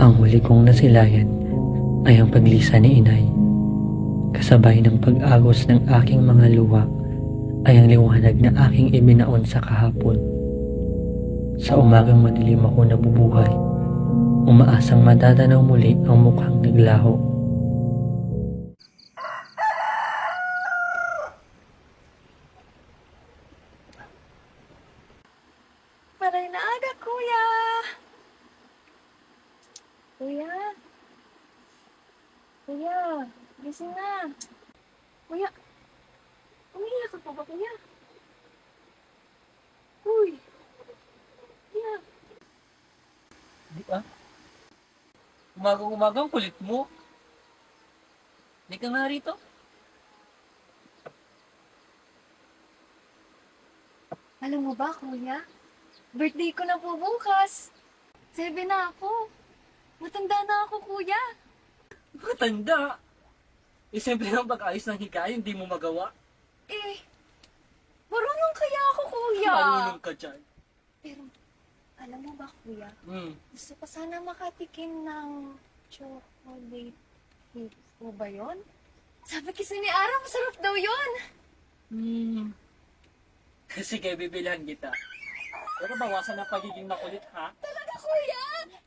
Ang huli kong nasilayan ay ang paglisa ni inay. Kasabay ng pag-agos ng aking mga luha ay ang liwanag na aking ibinaon sa kahapon. Sa umagang madilim ako nabubuhay, umaasang madadanaw muli ang mukhang naglaho. Maray na aga, kuya! Kuya? Kuya, gising na. Kuya, umiiyak ka ba, kuya? Uy! Kuya, Di ba? Umagang-umagang kulit mo. Hindi ka nga rito. alam mo ba, kuya? Birthday ko na po bukas. Seven na ako. Matanda na ako, kuya. Matanda. Eh, siyempre ang pag-ayos ng hikaya, hindi mo magawa. Eh, marunong kaya ako, kuya. Marunong ka dyan. Pero, alam mo ba, kuya? Hmm. Gusto ko sana makatikim ng chocolate cake. O ba yun? Sabi kasi ni Ara, masarap daw yun. Hmm. Sige, bibilhan kita. Pero bawasan ang pagiging makulit, ha? Talaga, kuya!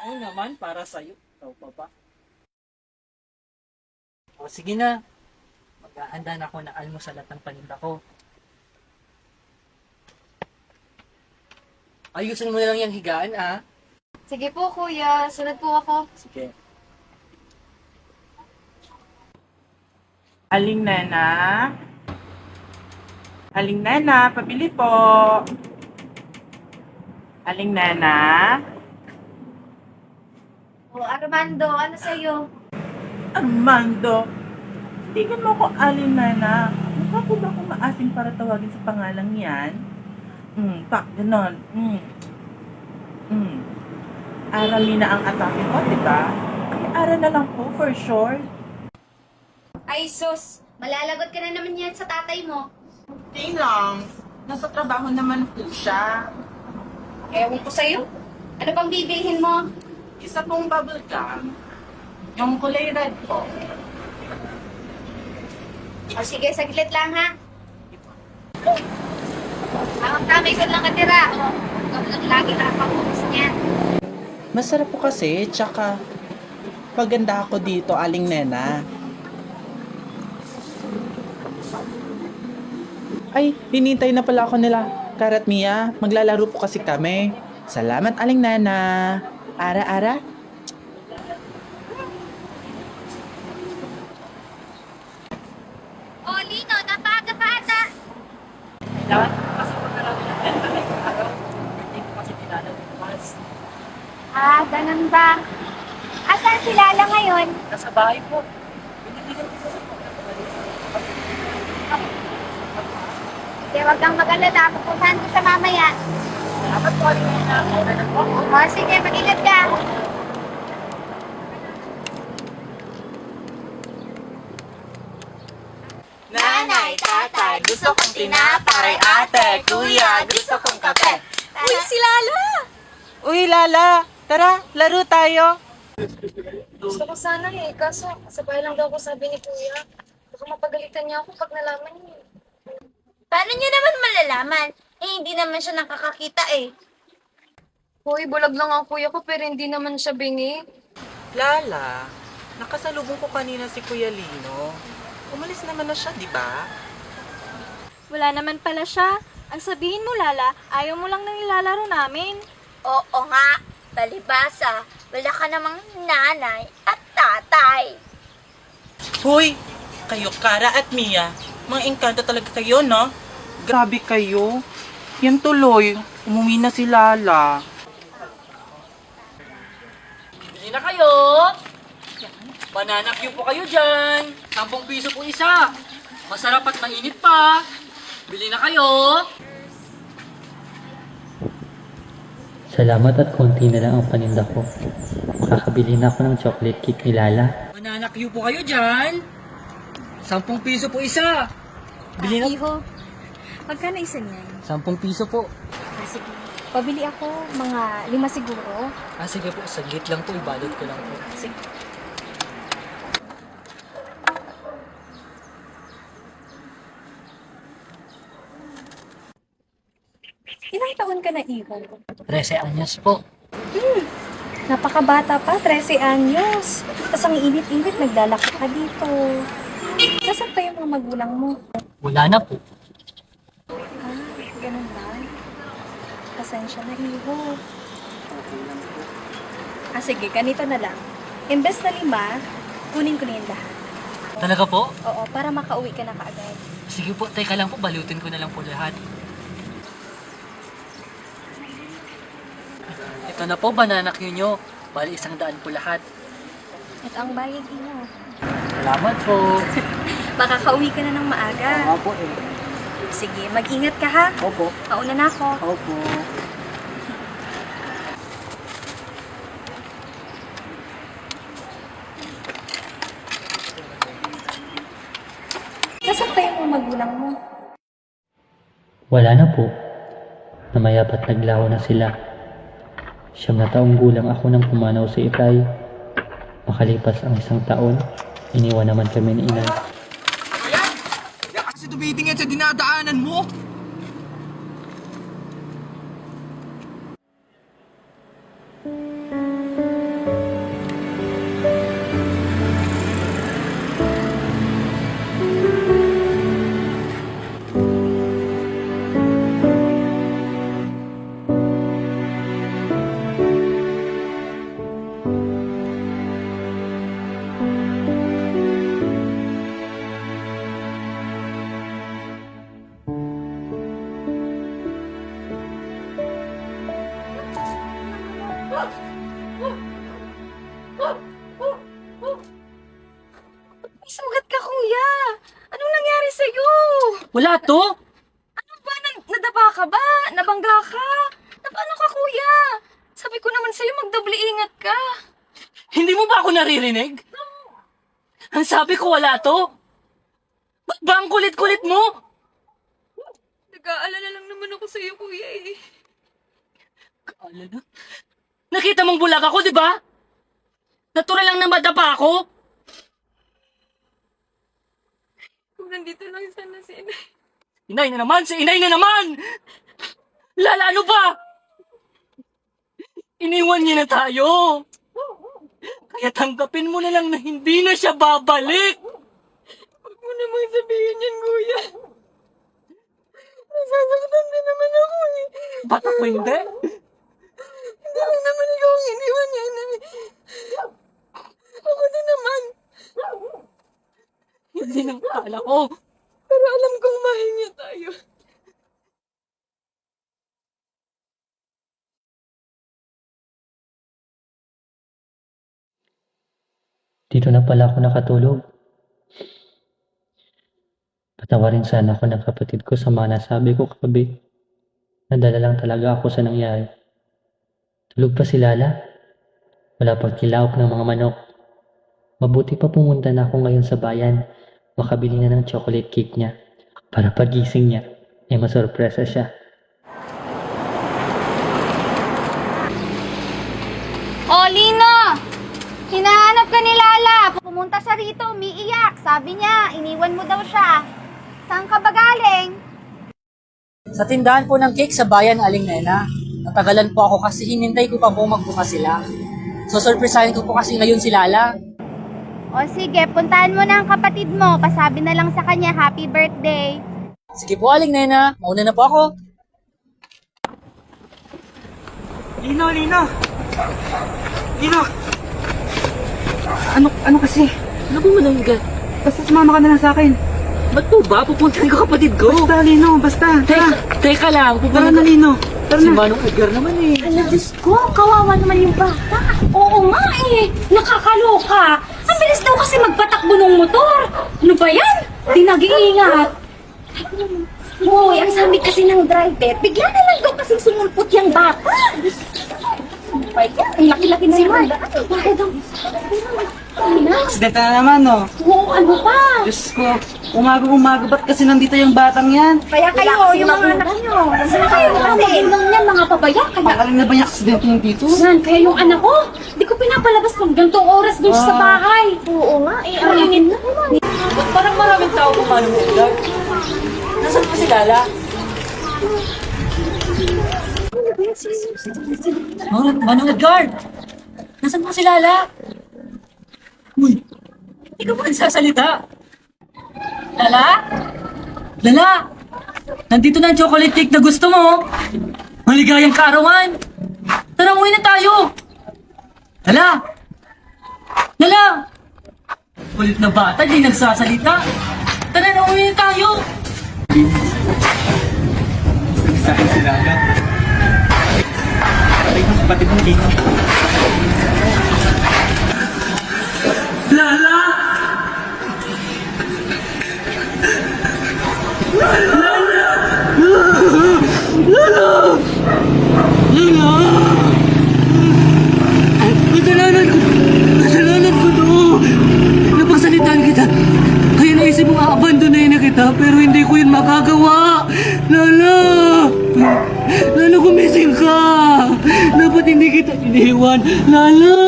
Oo naman, para sa'yo. Ikaw pa ba? O, sige na. Maghahanda na ako ng almusal at ng paninda ko. Ayusin mo na lang yung higaan, ha? Sige po, kuya. Sunod po ako. Sige. Aling Nena? Aling Nena, pabili po. Aling Nena? Oh, Armando, ano sa'yo? Armando, tingnan mo ko Aling Nena. Mukha ko ba akong maasim para tawagin sa pangalang yan? Hmm, pak, ganon. Hmm. Hmm. Aramina ang atake ko, di ba? Ay, Ara na lang po, for sure. Ay, sus! Malalagot ka na naman yan sa tatay mo. Hindi lang. Nasa trabaho naman po siya. Ewan ko sa'yo. Ano pang bibilhin mo? Isa pong bubble gum. Yung kulay red po. O sige, saglit lang ha. Tamang tama, ikaw lang katira. O, lang lagi na pang niyan. Masarap po kasi, tsaka paganda ako dito, Aling Nena. Ay, hinintay na pala ako nila. Karat Mia, maglalaro po kasi kami. Salamat, Aling Nena. Ara-ara. O, Lino, napaga pa ata. Kailangan ko kasi pagkarami ng benta na yung araw. Hindi ko kasi tinala bukas. Ah, ganun ba? Asan si Lala ngayon? Nasa bahay po. Binibigyan ko po. Sige, wag kang mag-alala. Pupuntahan ko sa mamaya. Salamat po, Aling Nena. Kaya na po. O, sige, mag-ingat ka. Nanay, tatay, gusto kong tinapay. Ate, kuya, gusto kong kape. Uy, si Lala! Uy, Lala, tara, laro tayo. Gusto ko sana eh, kaso sabay lang daw ako sabi ni kuya. Baka mapagalitan niya ako pag nalaman niya. Paano niyo naman malalaman? Eh, hindi naman siya nakakakita eh. Hoy, bulag lang ang kuya ko pero hindi naman siya bingi. Lala, nakasalubong ko kanina si Kuya Lino. Umalis naman na siya, di ba? Wala naman pala siya. Ang sabihin mo, Lala, ayaw mo lang nang ilalaro namin. Oo nga, balibasa. Wala ka namang nanay at tatay. Hoy, kayo Kara at Mia, mga engkanto talaga kayo, no? Grabe kayo. Yan tuloy, umuwi na si Lala. Bili na kayo! Banana cue po kayo dyan! 10 piso po isa! Masarap at mainit pa! Bili na kayo! Salamat at konti na lang ang paninda ko. Makakabili na ako ng chocolate cake ni Lala. Banana cue po kayo dyan! 10 piso po isa! Bili na... Iho, magkano isa niyan? 10 piso po. Sige. Pabili ako, mga lima siguro. Ah, sige po, saglit lang po, ibalot ko lang po. Sige. Ilang taon ka na, Iho? 13 anyos po. Napakabata pa, 13 anyos. Tapos ang init-init, naglalakad ka dito. Nasaan pa yung mga magulang mo? Wala na po. Ah, ganun ba? Pasensya na, Iho. Ah, sige, ganito na lang. Imbes na lima, kunin ko na yung lahat. Talaga po? Oo, para makauwi ka na kaagad. Sige po, teka lang po, balutin ko na lang po lahat. Ito na po, banana queue nyo. Bali, isang daan po lahat. At ang bayad, Iho. Salamat po. Makakauwi ka na ng maaga. Opo eh. Sige, mag-ingat ka ha. Opo. Mauna na ako. Opo. Nasaan pa yung mga magulang mo? Wala na po. Namayapat naglaho na sila. Siyam na taong gulang ako nang pumanaw si Itay. Makalipas ang isang taon, iniwan naman kami ni Inay. Kaya kasi tumitingin sa dinadaanan mo. Nabangga ka? Na paano ka, kuya? Sabi ko naman sa'yo, magdoble ingat ka. Hindi mo ba ako naririnig? Ang sabi ko wala to. Ba't ba ang kulit-kulit mo? Nag-aalala lang naman ako sa'yo, kuya eh. Kaalala? Nakita mong bulag ako, di ba? Natural lang na madapa ako. Kung nandito lang sana si Inay. Inay na naman! Si inay na naman! Lala, ano ba? Iniwan niya na tayo. Kaya tanggapin mo na lang na hindi na siya babalik. Huwag mo namang sabihin yan, kuya. Nasasaktan din naman ako eh. Ba't ako hindi? Hindi lang naman ikaw ang iniwan niya, Inay. Ako din naman. Hindi nang kala ko. Pero alam kong mahinga tayo. Dito na pala ako nakatulog. Patawarin sana ako ng kapatid ko sa mga nasabi ko kagabi. Nadala lang talaga ako sa nangyari. Tulog pa si Lala. Wala pang kilawak ng mga manok. Mabuti pa pumunta na ako ngayon sa bayan. Makabili na ng chocolate cake niya. Para pagising niya, ay masorpresa siya. O, Lino! Hinahanap ka ni Lala. Pumunta siya rito, umiiyak. Sabi niya, iniwan mo daw siya. Saan ka ba galing? Sa tindahan po ng cake sa bayan, Aling Nena. Natagalan po ako kasi hinintay ko pa po magbukas sila. So, surprisahin ko po kasi ngayon si Lala. O sige, puntahan mo na ang kapatid mo. Pasabi na lang sa kanya, happy birthday. Sige po, Aling Nena. Mauna na po ako. Lino, Lino! Lino! Ano, ano kasi? Ano ba malangga? Basta sumama ka na lang sa akin. Ba't po ba? Pupuntahan ko kapatid ko. Basta, Lino, basta. Tara, teka lang. tara na, Lino. Tara Si na. Manong Edgar naman eh. Alam, Diyos ko, kawawa naman yung bata. Oo nga eh, nakakaloka. Ang bilis daw kasi magpatakbo ng motor. Ano ba yan? Di nag-iingat. Hoy, ang sabi kasi ng driver, bigla na lang daw kasi sumulpot yung bata. Ang laki-laki na yung bata. Bakit daw? Ay, na. Aksidente na naman, no? Oo, ano pa? Diyos ko, umaga-umaga, ba't kasi nandito yung batang yan? Kaya kayo, yung mga anak nyo. Saan kayo mga magulang niyan, mga pabaya? Kaya, Pakaling na ba yung aksidente yung dito? yan, kaya yung anak ko, di ko pinapalabas kung gantong oras doon siya sa Ah. bahay. Oo nga, eh, ang ingin na. Parang maraming tao pumalong Edgar. Nasaan po si Lala? Manong, Manong Edgar! Nasaan po si Lala? Uy, hindi ka ba nagsasalita? Lala? Lala! Nandito na ang chocolate cake na gusto mo! Maligayang kaarawan! Tara, uwi na tayo! Lala! Lala! Kulit na bata, di nagsasalita. Tara na, uwi na tayo! Sa akin si Lala. Ay, mas kapatid mo dito. Iniwan! Lala!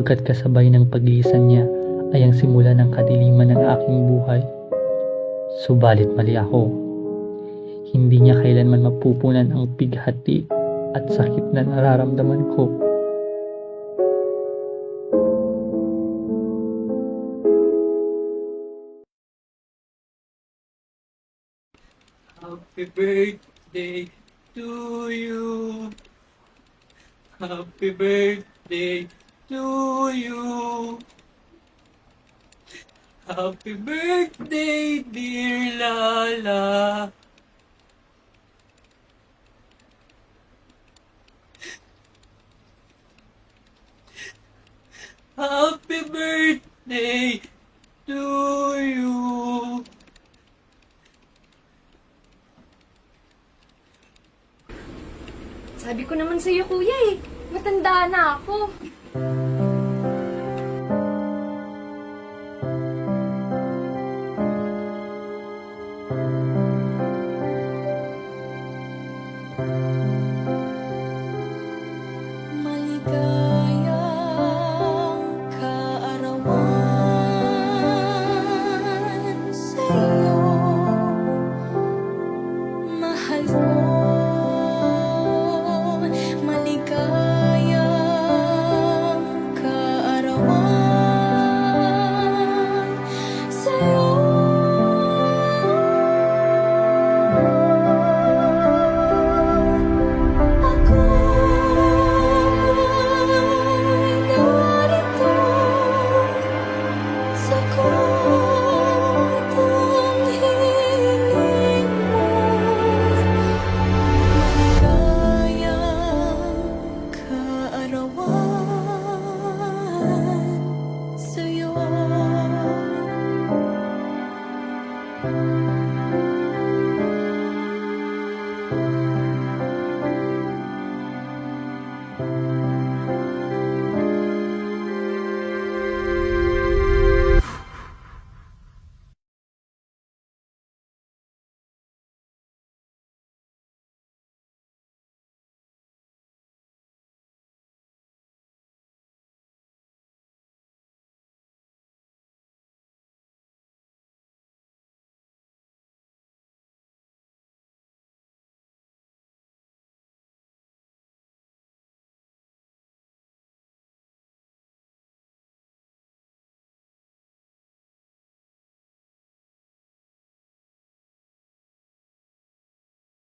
Sapagkat kasabay ng paglisan niya ay ang simula ng kadiliman ng aking buhay. Subalit mali ako. Hindi niya kailanman mapupunan ang pighati at sakit na nararamdaman ko. Happy birthday to you. Happy birthday to you. Happy birthday, dear Lala. Happy birthday to you. Sabi ko naman sa'yo, kuya eh. Matanda na ako.